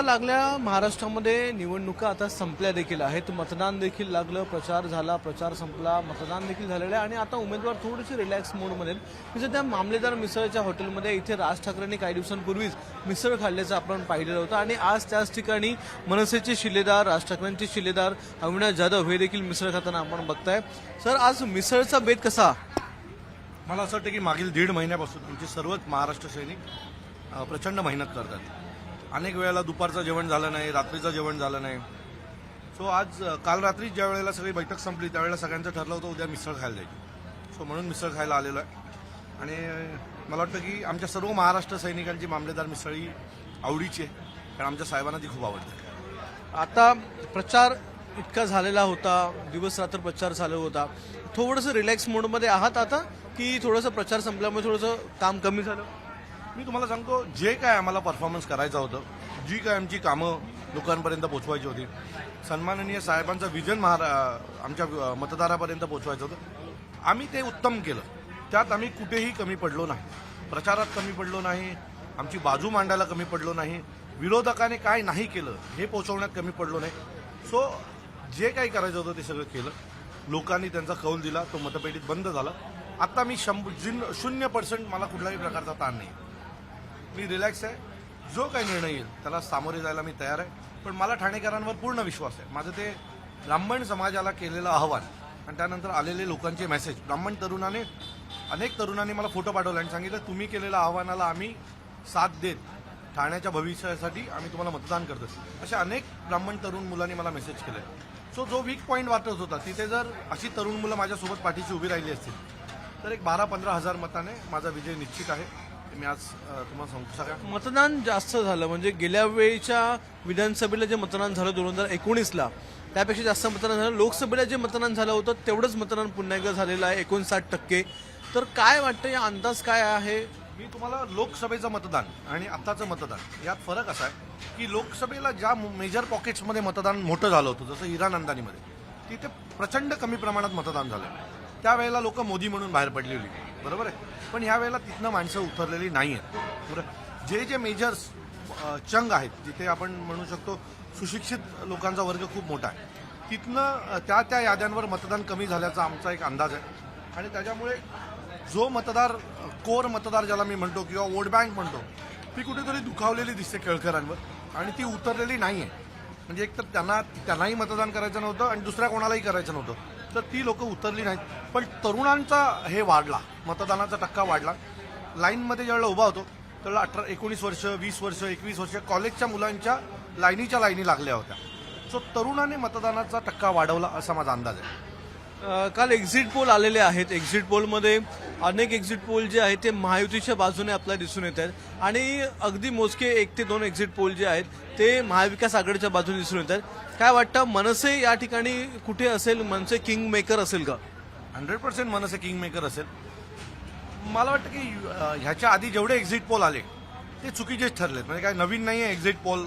लागल्या महाराष्ट्रामध्ये निवडणुका आता संपल्या देखील आहेत. मतदान देखील लागलं प्रचार झाला प्रचार संपला मतदान देखील झालेलं आहे. आणि आता उमेदवार थोडेसे रिलॅक्स मोडमध्ये म्हणजे त्या मामलेदार मिसळच्या हॉटेलमध्ये इथे राज ठाकरेंनी काही दिवसांपूर्वीच मिसळ खाल्ल्याचं आपण पाहिलेलं होतं. आणि आज त्याच ठिकाणी मनसेचे शिलेदार राज ठाकरेंचे शिलेदार अविनाश जाधव हे देखील मिसळ खाताना आपण बघताय. सर आज मिसळचा बेत कसा? मला असं वाटतं की मागील दीड महिन्यापासून तुमची सर्वच महाराष्ट्र सैनिक प्रचंड मेहनत करतात. अनेक वेळेला दुपारचं जेवण झालं नाही रात्रीचं जेवण झालं नाही. सो आज काल रात्री ज्या वेळेला सगळी बैठक संपली त्यावेळेला सगळ्यांचं ठरलं होतं उद्या मिसळ खायला जायची. सो म्हणून मिसळ खायला आलेलो आहे. आणि मला वाटतं की आमच्या सर्व महाराष्ट्र सैनिकांची मामलेदार मिसळी आवडीची आहे कारण आमच्या साहेबांना ती खूप आवडते. आता प्रचार इतका झालेला होता दिवस रात्र प्रचार चालू होता. थोडंसं रिलॅक्स मोडमध्ये आहात आता की थोडंसं प्रचार संपल्यामुळे थोडंसं काम कमी झालं? मी तुम्हाला सांगतो जे काय आम्हाला परफॉर्मन्स करायचं होतं जी काय आमची कामं लोकांपर्यंत पोचवायची होती सन्माननीय साहेबांचं विजन महारा आमच्या मतदारापर्यंत पोचवायचं होतं आम्ही ते उत्तम केलं. त्यात आम्ही कुठेही कमी पडलो नाही. प्रचारात कमी पडलो नाही आमची बाजू मांडायला कमी पडलो नाही विरोधकाने काय नाही केलं हे पोचवण्यात कमी पडलो नाही. सो जे काही करायचं होतं ते सगळं केलं. लोकांनी त्यांचा कौल दिला तो मतपेटीत बंद झाला. आता मी शंभ जिन शून्य पर्सेंट मला कुठल्याही प्रकारचा ताण नाही. मी रिलॅक्स आहे. जो काही निर्णय येईल त्याला सामोरे जायला मी तयार आहे. पण मला ठाणेकरांवर पूर्ण विश्वास आहे. माझं ते ब्राह्मण समाजाला केलेलं अहवाल आणि त्यानंतर आलेले लोकांचे मेसेज ब्राह्मण तरुणाने अनेक तरुणांनी मला फोटो पाठवले आणि सांगितलं तुम्ही केलेल्या आव्हानाला आम्ही साथ देत ठाण्याच्या भविष्यासाठी आम्ही तुम्हाला मतदान करतो अशा अनेक ब्राह्मण तरुण मुलांनी मला मेसेज केले. सो जो वीक पॉईंट वाटत होता तिथे जर अशी तरुण मुलं माझ्यासोबत पाठीशी उभी राहिली असतील तर एक बारा पंधरा हजार मताने माझा विजय निश्चित आहे. मी आज तुम्हाला सांगतो. सगळ्या मतदान जास्त झालं म्हणजे गेल्या वेळीच्या विधानसभेला जे मतदान झालं दोन हजार एकोणीसला त्यापेक्षा जास्त मतदान झालं. लोकसभेला जे मतदान झालं होतं तेवढंच मतदान पुन्हा एकदा झालेलं आहे एकोणसाठ टक्के. तर काय वाटतं या अंदाज काय आहे? मी तुम्हाला लोकसभेचं मतदान आणि आत्ताचं मतदान यात फरक असा आहे की लोकसभेला ज्या मेजर पॉकेट्समध्ये मतदान मोठं झालं होतं जसं हिरानंदानीमध्ये तिथे प्रचंड कमी प्रमाणात मतदान झालं. त्यावेळेला लोक मोदी म्हणून बाहेर पडलेली बरोबर आहे? पण ह्या वेळेला तिथनं माणसं उतरलेली नाही आहेत बरं जे जे मेजर्स चंग आहेत जिथे आपण म्हणू शकतो सुशिक्षित लोकांचा वर्ग खूप मोठा आहे. तिथनं त्या त्या याद्यांवर मतदान कमी झाल्याचा आमचा एक अंदाज आहे. आणि त्याच्यामुळे जो मतदार कोर मतदार ज्याला मी म्हणतो किंवा वोट बँक म्हणतो ती कुठेतरी दुखावलेली दिसते केळकरांवर आणि ती उतरलेली नाही आहे म्हणजे एक तर त्यांना त्यांनाही मतदान करायचं नव्हतं आणि दुसऱ्या कोणालाही करायचं नव्हतं. तर ती लोकं उतरली नाहीत. पण तरुणांचा हे वाढला मतदानाचा टक्का वाढला. लाईनमध्ये ज्यावेळेला उभा होतो त्यावेळेला अठरा एकोणीस वर्ष वीस वर्ष एकवीस वर्ष कॉलेजच्या मुलांच्या लाईनीच्या लाईनी लागल्या होत्या. सो तरुणाने मतदानाचा टक्का वाढवला असा माझा अंदाज आहे. काल एक्झिट पोल आलेले आहेत. एक्झिट पोलमध्ये अनेक एक्झिट पोल जे आहेत ते महायुतीच्या बाजूने आपल्याला दिसून येत आहेत. आणि अगदी मोजके एक ते दोन एक्झिट पोल जे आहेत ते महाविकास आघाडीच्या बाजूने दिसून येत आहेत. काय वाटतं मनसे या ठिकाणी कुठे असेल? मनसे किंग मेकर असेल का? हंड्रेड पर्सेंट मनसे किंग मेकर असेल. मला वाटतं की ह्याच्या आधी जेवढे एक्झिट पोल आले ते चुकीचेच ठरलेत. म्हणजे काय नवीन नाही आहे एक्झिट पोल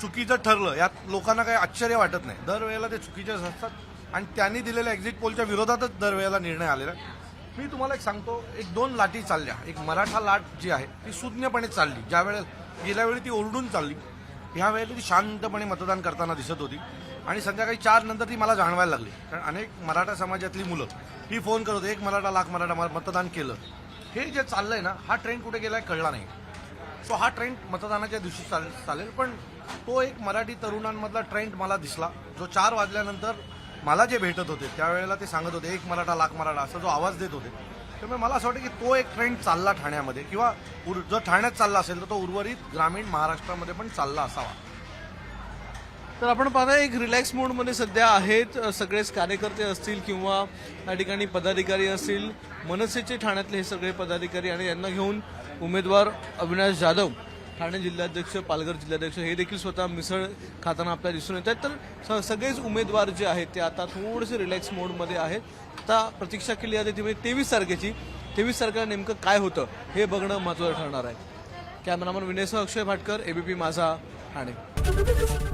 चुकीचं ठरलं यात लोकांना काही आश्चर्य वाटत नाही. दरवेळेला ते चुकीचेच असतात आणि त्यांनी दिलेल्या एक्झिट पोलच्या विरोधातच दरवेळेला निर्णय आलेला आहे. मी तुम्हाला एक सांगतो एक दोन लाटी चालल्या. एक मराठा लाट जी आहे ती सुज्ञपणे चालली. ज्या वेळेला गेल्या वेळी ती ओरडून चालली ह्या वेळेला ती शांतपणे मतदान करताना दिसत होती. आणि संध्याकाळी चार नंतर ती मला जाणवायला लागली. कारण अनेक मराठा समाजातली मुलं ही फोन करत होते एक मराठा लाख मराठा मतदान केलं. हे जे चाललंय ना हा ट्रेंड कुठे गेलाय कळला नाही. सो हा ट्रेंड मतदानाच्या दिवशी चाल चालेल पण तो एक मराठी तरुणांमधला ट्रेंड मला दिसला. जो चार वाजल्यानंतर मला जे भेटत होते त्यावेळेला ते सांगत होते एक मराठा लाख मराठा असा जो आवाज देत होते. त्यामुळे मला असं वाटतं की तो एक ट्रेंड चालला ठाण्यामध्ये किंवा उर जर ठाण्यात चालला असेल तर तो उर्वरित ग्रामीण महाराष्ट्रामध्ये पण चालला असावा. तर आपण पाहता एक रिलॅक्स मोडमध्ये सध्या आहेत सगळेच कार्यकर्ते असतील किंवा या ठिकाणी पदाधिकारी असतील मनसेचे ठाण्यातले हे सगळे पदाधिकारी आणि यांना घेऊन उमेदवार अविनाश जाधव ठाणे जिल्हाध्यक्ष पालघर जिल्हाध्यक्ष हे देखील स्वतः मिसळ खाताना आपल्याला दिसून येत आहेत. तर स- सगळेच उमेदवार जे आहेत ते आता थोडेसे रिलॅक्स मोडमध्ये आहेत. आता प्रतीक्षा केली जाते ती म्हणजे तेवीस तारखेची. तेवीस तारखेला नेमकं काय होतं हे बघणं महत्त्वाचं ठरणार आहे. कॅमेरामन विनयसह अक्षय भाटकर एबीपी माझा ठाणे.